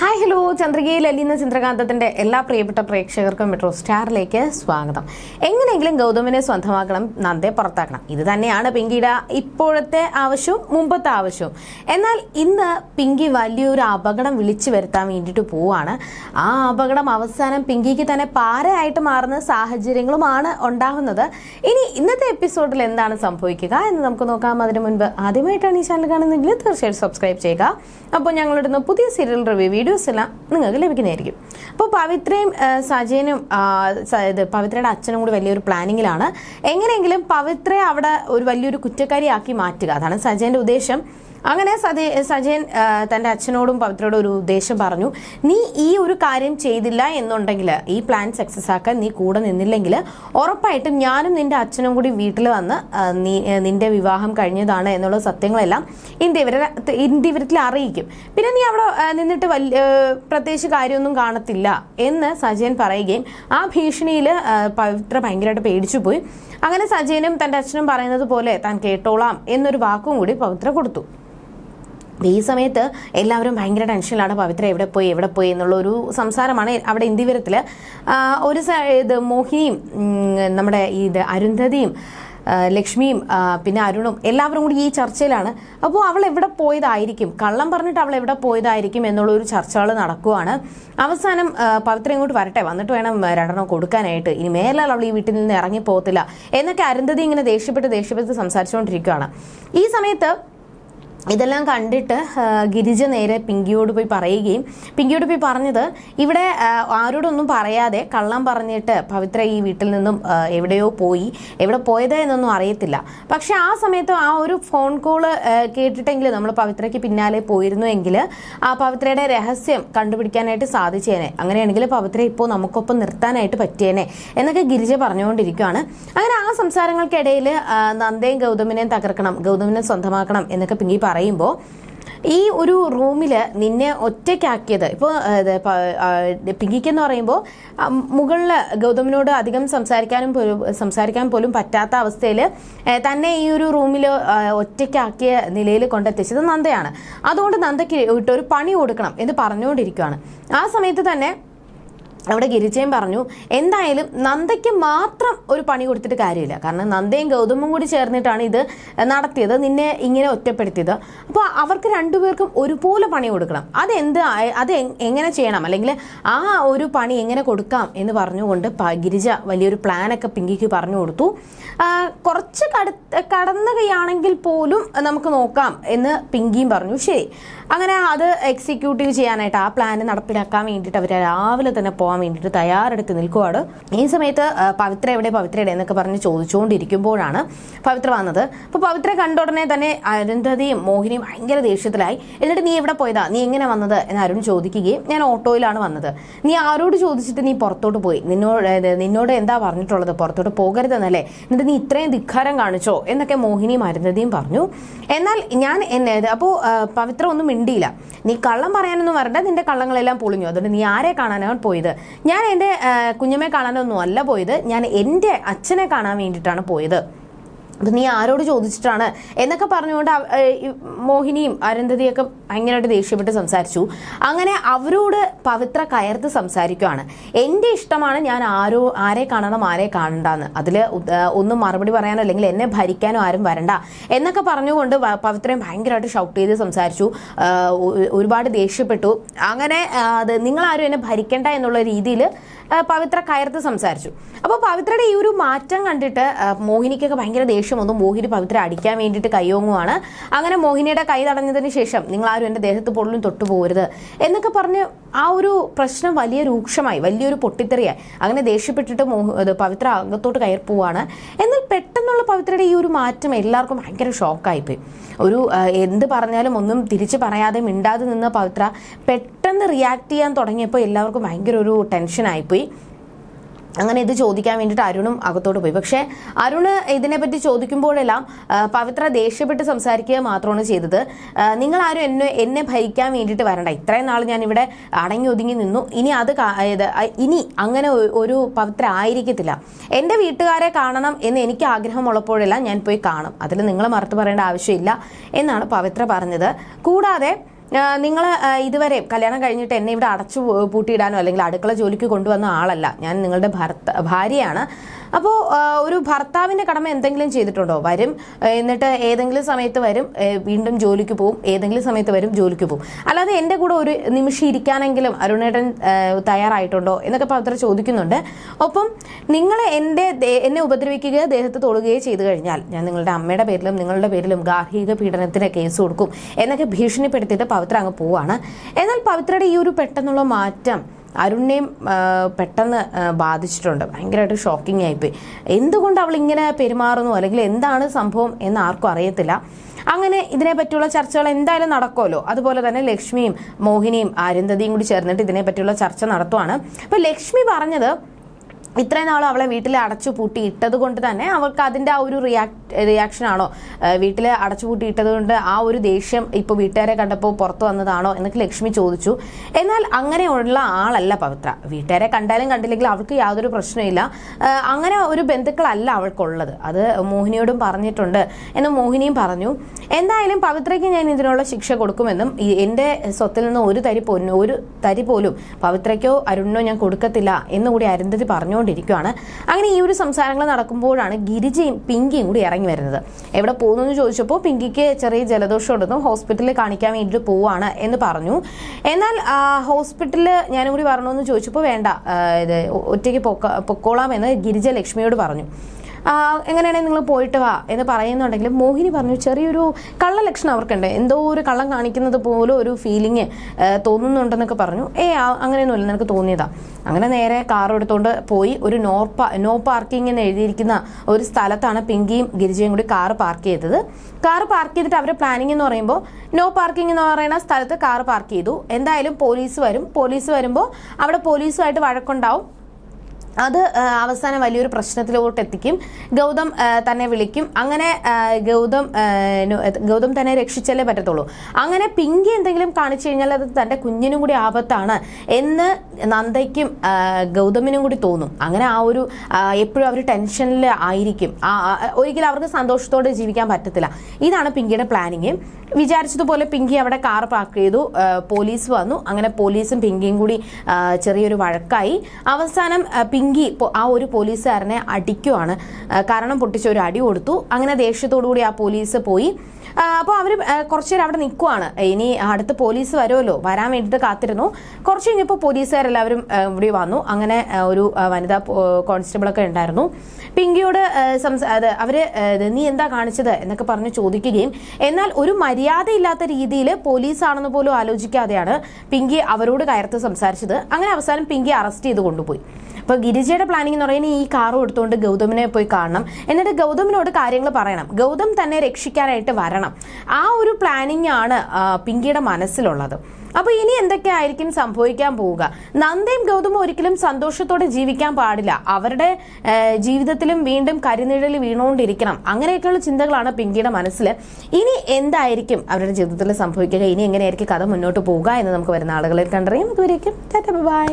Hi hello ചന്ദ്രികയിൽ അലിയുന്ന ചന്ദ്രകാന്തത്തിന്റെ എല്ലാ പ്രിയപ്പെട്ട പ്രേക്ഷകർക്കും മെട്രോ സ്റ്റാറിലേക്ക് സ്വാഗതം. എങ്ങനെയെങ്കിലും ഗൗതമിനെ സ്വന്തമാക്കണം നന്ദെ പുറത്താക്കണം. ഇത് തന്നെയാണ് പിങ്കിയുടെ ഇപ്പോഴത്തെ ആവശ്യവും മുമ്പത്തെ ആവശ്യവും. എന്നാൽ ഇന്ന് പിങ്കി വലിയൊരു അപകടം വിളിച്ചു വരുത്താൻ വേണ്ടിയിട്ട് പോവാണ്. ആ അപകടം അവസാനം പിങ്കിക്ക് തന്നെ പാരയായിട്ട് മാറുന്ന സാഹചര്യങ്ങളുമാണ് ഉണ്ടാകുന്നത് ഇനി ഇന്നത്തെ എപ്പിസോഡിൽ എന്താണ് സംഭവിക്കുക എന്ന് നമുക്ക് നോക്കാം. അതിന് മുൻപ് ആദ്യമായിട്ടാണ് ഈ ചാനൽ കാണുന്നതെങ്കിൽ തീർച്ചയായിട്ടും സബ്സ്ക്രൈബ് ചെയ്യുക. അപ്പോൾ ഞങ്ങളിടുന്ന പുതിയ സീരിയൽ റിവ്യൂ വീഡിയോസ് എല്ലാം നിങ്ങൾക്ക് ലഭിക്കുന്നതായിരിക്കും. അപ്പോൾ പവിത്രയും സജയനും ഇത് പവിത്രയുടെ അച്ഛനും കൂടി വലിയൊരു പ്ലാനിങ്ങിലാണ്. എങ്ങനെയെങ്കിലും പവിത്രയെ അവിടെ ഒരു വലിയൊരു കുറ്റക്കാരിയാക്കി മാറ്റുക. അതാണ് സജയന്റെ ഉദ്ദേശം. അങ്ങനെ സതി സജയൻ തന്റെ അച്ഛനോടും പവിത്രയോടും ഒരു ഉദ്ദേശം പറഞ്ഞു. നീ ഈ ഒരു കാര്യം ചെയ്തില്ല എന്നുണ്ടെങ്കിൽ ഈ പ്ലാൻ സക്സസ് ആക്കാൻ നീ കൂടെ നിന്നില്ലെങ്കിൽ ഉറപ്പായിട്ടും ഞാനും നിന്റെ അച്ഛനും കൂടി വീട്ടിൽ വന്ന് നീ നിന്റെ വിവാഹം കഴിഞ്ഞതാണ് എന്നുള്ള സത്യങ്ങളെല്ലാം ഇന്ത്യ ഇന്ത്യ ഇവരത്തിൽ അറിയിക്കും. പിന്നെ നീ അവിടെ നിന്നിട്ട് വലിയ പ്രത്യേകിച്ച് കാര്യമൊന്നും കാണത്തില്ല എന്ന് സജയൻ പറയുകയും ആ ഭീഷണിയിൽ പവിത്ര ഭയങ്കരമായിട്ട് പേടിച്ചു പോയി. അങ്ങനെ സജയനും തന്റെ അച്ഛനും പറയുന്നത് പോലെ താൻ കേട്ടോളാം എന്നൊരു വാക്കും കൂടി പവിത്ര കൊടുത്തു. ഈ സമയത്ത് എല്ലാവരും ഭയങ്കര ടെൻഷനിലാണ് പവിത്ര എവിടെ പോയി എവിടെ പോയി എന്നുള്ള ഒരു സംസാരമാണ് അവിടെ ഇന്ദിവരത്തിൽ ഒരു ഇത് മോഹിനിയും നമ്മുടെ ഇത് അരുന്ധതിയും ലക്ഷ്മിയും പിന്നെ അരുണും എല്ലാവരും കൂടി ഈ ചർച്ചയിലാണ്. അപ്പോൾ അവൾ എവിടെ പോയതായിരിക്കും? കള്ളം പറഞ്ഞിട്ട് അവൾ എവിടെ പോയതായിരിക്കും എന്നുള്ള ഒരു ചർച്ചകൾ നടക്കുവാണ്. അവസാനം പവിത്ര ഇങ്ങോട്ട് വരട്ടെ. വന്നിട്ട് വേണം രണ്ടെണ്ണം കൊടുക്കാനായിട്ട്. ഇനി മേലാൽ അവൾ ഈ വീട്ടിൽ നിന്ന് ഇറങ്ങി പോകത്തില്ല എന്നൊക്കെ അരുന്ധതി ഇങ്ങനെ ദേഷ്യപ്പെട്ട് ദേഷ്യപ്പെട്ട് സംസാരിച്ചുകൊണ്ടിരിക്കുകയാണ് ഈ സമയത്ത് ഇതെല്ലാം കണ്ടിട്ട് ഗിരിജ നേരെ പിങ്കിയോട് പോയി പറയുകയും പിങ്കിയോട് പോയി പറഞ്ഞത് ഇവിടെ ആരോടൊന്നും പറയാതെ കള്ളം പറഞ്ഞിട്ട് പവിത്ര ഈ വീട്ടിൽ നിന്നും എവിടെയോ പോയി. എവിടെ പോയത് എന്നൊന്നും അറിയത്തില്ല. പക്ഷെ ആ സമയത്ത് ആ ഒരു ഫോൺ കോൾ കേട്ടിട്ടെങ്കിൽ നമ്മൾ പവിത്രയ്ക്ക് പിന്നാലെ പോയിരുന്നു എങ്കിൽ ആ പവിത്രയുടെ രഹസ്യം കണ്ടുപിടിക്കാനായിട്ട് സാധിച്ചേനെ. അങ്ങനെയാണെങ്കിൽ പവിത്ര ഇപ്പോൾ നമുക്കൊപ്പം നിർത്താനായിട്ട് പറ്റിയേനെ എന്നൊക്കെ ഗിരിജ പറഞ്ഞുകൊണ്ടിരിക്കുകയാണ് അങ്ങനെ ആ സംസാരങ്ങൾക്കിടയിൽ നന്ദയും ഗൗതമിനെയും തകർക്കണം ഗൗതമിനെ സ്വന്തമാക്കണം എന്നൊക്കെ പിങ്കി പറയുമ്പോൾ ഈ ഒരു റൂമിൽ നിന്നെ ഒറ്റയ്ക്കാക്കിയത് ഇപ്പോൾ പിങ്കിക്കെന്ന് പറയുമ്പോൾ മുകളിൽ ഗൗതമിനോട് അധികം സംസാരിക്കാനും സംസാരിക്കാൻ പോലും പറ്റാത്ത അവസ്ഥയിൽ തന്നെ ഈ ഒരു റൂമിൽ ഒറ്റയ്ക്കാക്കിയ നിലയിൽ കൊണ്ടെത്തിച്ചത് നന്ദയാണ്. അതുകൊണ്ട് നന്ദയ്ക്ക് ഇട്ടൊരു പണി കൊടുക്കണം എന്ന് പറഞ്ഞുകൊണ്ടിരിക്കുകയാണ് ആ സമയത്ത് തന്നെ അവിടെ ഗിരിജയും പറഞ്ഞു എന്തായാലും നന്ദയ്ക്ക് മാത്രം ഒരു പണി കൊടുത്തിട്ട് കാര്യമില്ല. കാരണം നന്ദയും ഗൗതമും കൂടി ചേർന്നിട്ടാണ് ഇത് നടത്തിയത് നിന്നെ ഇങ്ങനെ ഒറ്റപ്പെടുത്തിയത്. അപ്പോൾ അവർക്ക് രണ്ടുപേർക്കും ഒരുപോലെ പണി കൊടുക്കണം. അതെന്ത് അത് എങ്ങനെ ചെയ്യണം? അല്ലെങ്കിൽ ആ ഒരു പണി എങ്ങനെ കൊടുക്കാം? എന്ന് പറഞ്ഞുകൊണ്ട് ഗിരിജ വലിയൊരു പ്ലാനൊക്കെ പിങ്കിക്ക് പറഞ്ഞു കൊടുത്തു. കുറച്ച് കടുത്ത് കടന്നുകയാണെങ്കിൽ പോലും നമുക്ക് നോക്കാം എന്ന് പിങ്കിയും പറഞ്ഞു. ശരി. അങ്ങനെ അത് എക്സിക്യൂട്ടീവ് ചെയ്യാനായിട്ട് ആ പ്ലാൻ നടപ്പിലാക്കാൻ വേണ്ടിയിട്ട് അവർ രാവിലെ തന്നെ വേണ്ടിയിട്ട് തയ്യാറെടുത്ത് നിൽക്കുവാണ്. ഈ സമയത്ത് പവിത്ര എവിടെ? പവിത്ര എവിടെ എന്നൊക്കെ പറഞ്ഞ് ചോദിച്ചുകൊണ്ടിരിക്കുമ്പോഴാണ് പവിത്ര വന്നത്. അപ്പോൾ പവിത്ര കണ്ട ഉടനെ തന്നെ അരുന്ധതിയും മോഹിനിയും ഭയങ്കര ദേഷ്യത്തിലായി. എന്നിട്ട് നീ എവിടെ പോയതാ? നീ എങ്ങനെ വന്നത്? എന്ന് അരുൺ ചോദിക്കുകയും ഞാൻ ഓട്ടോയിലാണ് വന്നത്. നീ ആരോട് ചോദിച്ചിട്ട് നീ പുറത്തോട്ട് പോയി? നിന്നോട് നിന്നോട് എന്താ പറഞ്ഞിട്ടുള്ളത്? പുറത്തോട്ട് പോകരുതെന്നല്ലേ? എന്നിട്ട് നീ ഇത്രയും ധിക്കാരം കാണിച്ചോ? എന്നൊക്കെ മോഹിനിയും അരുന്ധതിയും പറഞ്ഞു. എന്നാൽ ഞാൻ എന്നെ അപ്പോൾ പവിത്ര ഒന്നും മിണ്ടിയില്ല. നീ കള്ളം പറയാനൊന്നും വരണ്ട. നിന്റെ കള്ളങ്ങളെല്ലാം പൊളിഞ്ഞു. അതുകൊണ്ട് നീ ആരെ കാണാനാണ് പോയത്? ഞാൻ എന്റെ കുഞ്ഞമ്മയെ കാണാനൊന്നും അല്ല പോയത്. ഞാൻ എന്റെ അച്ഛനെ കാണാൻ വേണ്ടിയിട്ടാണ് പോയത്. അപ്പം നീ ആരോട് ചോദിച്ചിട്ടാണ്? എന്നൊക്കെ പറഞ്ഞുകൊണ്ട് മോഹിനിയും അരുന്ധതിയൊക്കെ ഭയങ്കരമായിട്ട് ദേഷ്യപ്പെട്ട് സംസാരിച്ചു. അങ്ങനെ അവരോട് പവിത്ര കയർത്ത് സംസാരിക്കുകയാണ് എന്റെ ഇഷ്ടമാണ് ഞാൻ ആരോ ആരെ കാണണം ആരെ കാണണ്ടെന്ന്. അതിൽ ഒന്നും മറുപടി പറയാനോ അല്ലെങ്കിൽ എന്നെ ഭരിക്കാനോ ആരും വരണ്ട. എന്നൊക്കെ പറഞ്ഞുകൊണ്ട് പവിത്രയും ഭയങ്കരമായിട്ട് ഷൗട്ട് ചെയ്ത് സംസാരിച്ചു. ഒരുപാട് ദേഷ്യപ്പെട്ടു. അങ്ങനെ അത് നിങ്ങളാരും എന്നെ ഭരിക്കണ്ട എന്നുള്ള രീതിയിൽ പവിത്ര കയർത്ത് സംസാരിച്ചു. അപ്പോൾ പവിത്രയുടെ ഈ ഒരു മാറ്റം കണ്ടിട്ട് മോഹിനിക്കൊക്കെ ഭയങ്കര ദേഷ്യം വന്നു. മോഹിനി പവിത്ര അടിക്കാൻ വേണ്ടിയിട്ട് കൈയോങ്ങുവാണ് അങ്ങനെ മോഹിനിയുടെ കൈ തടഞ്ഞതിന് ശേഷം നിങ്ങൾ ആരും എന്റെ ദേഹത്ത് പൊള്ളും തൊട്ടു പോകരുത് എന്നൊക്കെ പറഞ്ഞ് ആ ഒരു പ്രശ്നം വലിയ രൂക്ഷമായി വലിയൊരു പൊട്ടിത്തെറിയായി. അങ്ങനെ ദേഷ്യപ്പെട്ടിട്ട് മോഹ പവിത്ര അംഗത്തോട്ട് കയറി പോവാണ്. എന്നാൽ പെട്ടെന്നുള്ള പവിത്രയുടെ ഈ ഒരു മാറ്റം എല്ലാവർക്കും ഭയങ്കര ഷോക്കായിപ്പോയി ഒരു എന്ത് പറഞ്ഞാലും ഒന്നും തിരിച്ചു പറയാതെ മിണ്ടാതെ നിന്ന പവിത്ര പെട്ടെന്ന് റിയാക്ട് ചെയ്യാൻ തുടങ്ങിയപ്പോൾ എല്ലാവർക്കും ഭയങ്കര ഒരു ടെൻഷനായിപ്പോയി അങ്ങനെ ഇത് ചോദിക്കാൻ വേണ്ടിയിട്ട് അരുണും അകത്തോട്ട് പോയി. പക്ഷേ അരുണ് ഇതിനെപ്പറ്റി ചോദിക്കുമ്പോഴെല്ലാം പവിത്ര ദേഷ്യപ്പെട്ട് സംസാരിക്കുക മാത്രമാണ് ചെയ്തത്. നിങ്ങൾ ആരും എന്നെ എന്നെ ഭരിക്കാൻ വേണ്ടിയിട്ട് വരണ്ട. ഇത്രയും നാൾ ഞാൻ ഇവിടെ അടങ്ങി ഒതുങ്ങി നിന്നു. ഇനി അത് ഇനി അങ്ങനെ ഒരു പവിത്ര ആയിരിക്കത്തില്ല. എന്റെ വീട്ടുകാരെ കാണണം എന്ന് എനിക്ക് ആഗ്രഹമുള്ളപ്പോഴെല്ലാം ഞാൻ പോയി കാണും. അതിൽ നിങ്ങൾ മറുത്തു പറയേണ്ട ആവശ്യമില്ല എന്നാണ് പവിത്ര പറഞ്ഞത്. കൂടാതെ നിങ്ങൾ ഇതുവരെ കല്യാണം കഴിഞ്ഞിട്ട് എന്നെ ഇവിടെ അടച്ചു പൂട്ടിയിടാനോ അല്ലെങ്കിൽ അടുക്കള ജോലിക്ക് കൊണ്ടുവന്ന ആളല്ല. ഞാൻ നിങ്ങളുടെ ഭർത്ത ഭാര്യയാണ്. അപ്പോൾ ഒരു ഭർത്താവിന്റെ കടമ എന്തെങ്കിലും ചെയ്തിട്ടുണ്ടോ? വരും എന്നിട്ട് ഏതെങ്കിലും സമയത്ത് വരും വീണ്ടും ജോലിക്ക് പോകും ഏതെങ്കിലും സമയത്ത് വരും ജോലിക്ക് പോകും അല്ലാതെ എന്റെ കൂടെ ഒരു നിമിഷം ഇരിക്കാനെങ്കിലും അരുണേട്ടൻ തയ്യാറായിട്ടുണ്ടോ എന്നൊക്കെ പത്ര ചോദിക്കുന്നുണ്ട്. ഒപ്പം നിങ്ങൾ എന്റെ എന്നെ ഉപദ്രവിക്കുകയോ ദേഹത്ത് തൊടുകയോ ചെയ്തു കഴിഞ്ഞാൽ ഞാൻ നിങ്ങളുടെ അമ്മയുടെ പേരിലും നിങ്ങളുടെ പേരിലും ഗാർഹിക പീഡനത്തിന് കേസ് കൊടുക്കും എന്നൊക്കെ ഭീഷണിപ്പെടുത്തിയിട്ട് പവിത്ര അങ്ങ് പോവാണ്. എന്നാൽ പവിത്രയുടെ ഈ ഒരു പെട്ടെന്നുള്ള മാറ്റം അരുണിനെയും പെട്ടെന്ന് ബാധിച്ചിട്ടുണ്ട്. ഭയങ്കരമായിട്ട് ഷോക്കിംഗ് ആയിപ്പോയി. എന്തുകൊണ്ട് അവൾ ഇങ്ങനെ പെരുമാറുന്നു? അല്ലെങ്കിൽ എന്താണ് സംഭവം എന്ന് ആർക്കും അറിയത്തില്ല. അങ്ങനെ ഇതിനെ പറ്റിയുള്ള ചർച്ചകൾ എന്തായാലും നടക്കുമല്ലോ. അതുപോലെ തന്നെ ലക്ഷ്മിയും മോഹിനിയും അരുന്ധതിയും കൂടി ചേർന്നിട്ട് ഇതിനെ പറ്റിയുള്ള ചർച്ച നടത്തുവാണ്. അപ്പൊ ലക്ഷ്മി പറഞ്ഞത് ഇത്രയും നാളും അവളെ വീട്ടിൽ അടച്ചു പൂട്ടി ഇട്ടത് കൊണ്ട് തന്നെ അവൾക്ക് അതിന്റെ ആ ഒരു റിയാക്ട് റിയാക്ഷൻ ആണോ? വീട്ടിൽ അടച്ചു പൂട്ടി കൊണ്ട് ആ ഒരു ദേഷ്യം ഇപ്പോൾ വീട്ടുകാരെ കണ്ടപ്പോൾ പുറത്തു വന്നതാണോ എന്നൊക്കെ ലക്ഷ്മി ചോദിച്ചു. എന്നാൽ അങ്ങനെയുള്ള ആളല്ല പവിത്ര. വീട്ടുകാരെ കണ്ടാലും കണ്ടില്ലെങ്കിൽ അവൾക്ക് യാതൊരു പ്രശ്നമില്ല അങ്ങനെ ഒരു ബന്ധുക്കളല്ല അവൾക്കുള്ളത്. അത് മോഹിനിയോടും പറഞ്ഞിട്ടുണ്ട് എന്ന് മോഹിനിയും പറഞ്ഞു. എന്തായാലും പവിത്രയ്ക്ക് ഞാൻ ഇതിനുള്ള ശിക്ഷ കൊടുക്കുമെന്നും എന്റെ സ്വത്തിൽ നിന്ന് ഒരു തരി പൊന്നു ഒരു തരി പോലും പവിത്രയ്ക്കോ അരുണിനോ ഞാൻ കൊടുക്കത്തില്ല എന്നുകൂടി അരുന്ധതി പറഞ്ഞുകൊണ്ടിരിക്കുകയാണ് അങ്ങനെ ഈ ഒരു സംസാരങ്ങൾ നടക്കുമ്പോഴാണ് ഗിരിജയും പിങ്കിയും കൂടി ഇറങ്ങി വരുന്നത്. എവിടെ പോകുന്നു എന്ന് ചോദിച്ചപ്പോൾ പിങ്കിക്ക് ചെറിയ ജലദോഷം ഉണ്ടെന്നും ഹോസ്പിറ്റലിൽ കാണിക്കാൻ വേണ്ടിയിട്ട് പോവാണ് എന്ന് പറഞ്ഞു. എന്നാൽ ഹോസ്പിറ്റലിൽ ഞാനും കൂടി വരണമെന്ന് ചോദിച്ചപ്പോൾ വേണ്ട ഇത് ഒറ്റയ്ക്ക് പൊക്ക പൊക്കോളാം എന്ന് ഗിരിജ ലക്ഷ്മിയോട് പറഞ്ഞു. എങ്ങനെയാണെങ്കിൽ നിങ്ങൾ പോയിട്ട് വാ എന്ന് പറയുന്നുണ്ടെങ്കിലും മോഹിനി പറഞ്ഞു ചെറിയൊരു കള്ള ലക്ഷണം അവർക്കുണ്ട്. എന്തോ ഒരു കള്ളം കാണിക്കുന്നത് പോലെ ഒരു ഫീലിംഗ് തോന്നുന്നുണ്ടെന്നൊക്കെ പറഞ്ഞു. ഏ അങ്ങനെയൊന്നുമില്ല നിനക്ക് തോന്നിയതാ. അങ്ങനെ നേരെ കാർ എടുത്തുകൊണ്ട് പോയി. ഒരു നോ നോ പാർക്കിംഗ് എന്ന് എഴുതിയിരിക്കുന്ന ഒരു സ്ഥലത്താണ് പിങ്കിയും ഗിരിജയും കൂടി കാർ പാർക്ക് ചെയ്തത്. കാർ പാർക്ക് ചെയ്തിട്ട് അവരുടെ പ്ലാനിംഗ് എന്ന് പറയുമ്പോൾ നോ പാർക്കിംഗ് എന്ന് പറയുന്ന സ്ഥലത്ത് കാർ പാർക്ക് ചെയ്തു. എന്തായാലും പോലീസ് വരും. പോലീസ് വരുമ്പോൾ അവിടെ പോലീസുമായിട്ട് വഴക്കുണ്ടാവും. അത് അവസാനം വലിയൊരു പ്രശ്നത്തിലോട്ട് എത്തിക്കും ഗൗതം തന്നെ വിളിക്കും. അങ്ങനെ ഗൗതം ഗൗതം തന്നെ രക്ഷിച്ചല്ലേ പറ്റത്തുള്ളൂ. അങ്ങനെ പിങ്കി എന്തെങ്കിലും കാണിച്ചു കഴിഞ്ഞാൽ അത് തന്റെ കുഞ്ഞിനും കൂടി ആപത്താണ് എന്ന് നന്ദയ്ക്കും ഗൗതമിനും കൂടി തോന്നും. അങ്ങനെ ആ ഒരു എപ്പോഴും അവർ ടെൻഷനിൽ ആയിരിക്കും. ഒരിക്കലും അവർക്ക് സന്തോഷത്തോടെ ജീവിക്കാൻ പറ്റത്തില്ല. ഇതാണ് പിങ്കിയുടെ പ്ലാനിങ്. വിചാരിച്ചതുപോലെ പിങ്കി അവിടെ കാർ പാർക്ക് ചെയ്തു. പോലീസ് വന്നു. അങ്ങനെ പോലീസും പിങ്കിയും കൂടി ചെറിയൊരു വഴക്കായി. അവസാനം ആ, പിങ്കി ആ ഒരു പോലീസുകാരനെ അടിക്കുവാണ്. കാരണം പൊട്ടിച്ച് ഒരു അടി കൊടുത്തു. അങ്ങനെ ദേഷ്യത്തോടു കൂടി ആ പോലീസ് പോയി. അപ്പോൾ അവർ കുറച്ചു നേരം അവിടെ നിൽക്കുവാണ്. ഇനി അടുത്ത് പോലീസ് വരുമല്ലോ. വരാൻ വേണ്ടിയിട്ട് കാത്തിരുന്നു. കുറച്ച് കഴിഞ്ഞപ്പോൾ പോലീസുകാരെല്ലാവരും ഇവിടെ വന്നു. അങ്ങനെ ഒരു വനിതാ കോൺസ്റ്റബിളൊക്കെ ഉണ്ടായിരുന്നു. പിങ്കിയോട് സംസാ അവർ നീ എന്താ കാണിച്ചത് എന്നൊക്കെ പറഞ്ഞ് ചോദിക്കുകയും എന്നാൽ ഒരു മര്യാദയില്ലാത്ത രീതിയിൽ പോലീസാണെന്ന് പോലും ആലോചിക്കാതെയാണ് പിങ്കി അവരോട് കയർത്ത് സംസാരിച്ചത്. അങ്ങനെ അവസാനം പിങ്കി അറസ്റ്റ് ചെയ്ത് കൊണ്ടുപോയി. ഗിരിജയുടെ പ്ലാനിംഗ് എന്ന് പറയുന്നത് ഈ കാറും എടുത്തുകൊണ്ട് ഗൗതമിനെ പോയി കാണണം. എന്നിട്ട് ഗൗതമിനോട് കാര്യങ്ങൾ പറയണം. ഗൗതം തന്നെ രക്ഷിക്കാനായിട്ട് വരണം. ആ ഒരു പ്ലാനിംഗ് ആണ് പിങ്കിയുടെ മനസ്സിലുള്ളത്. അപ്പോൾ ഇനി എന്തൊക്കെയായിരിക്കും സംഭവിക്കാൻ പോവുക? നന്ദയും ഗൗതമും ഒരിക്കലും സന്തോഷത്തോടെ ജീവിക്കാൻ പാടില്ല. അവരുടെ ജീവിതത്തിലും വീണ്ടും കരിനിഴൽ വീണുകൊണ്ടിരിക്കണം. അങ്ങനെയൊക്കെയുള്ള ചിന്തകളാണ് പിങ്കിയുടെ മനസ്സിൽ. ഇനി എന്തായിരിക്കും അവരുടെ ജീവിതത്തിൽ സംഭവിക്കുക? ഇനി എങ്ങനെയായിരിക്കും കഥ മുന്നോട്ട് പോവുക എന്ന് നമുക്ക് വരുന്ന ആളുകളിൽ കണ്ടറിയാം. അതുവരേക്കും ബൈ.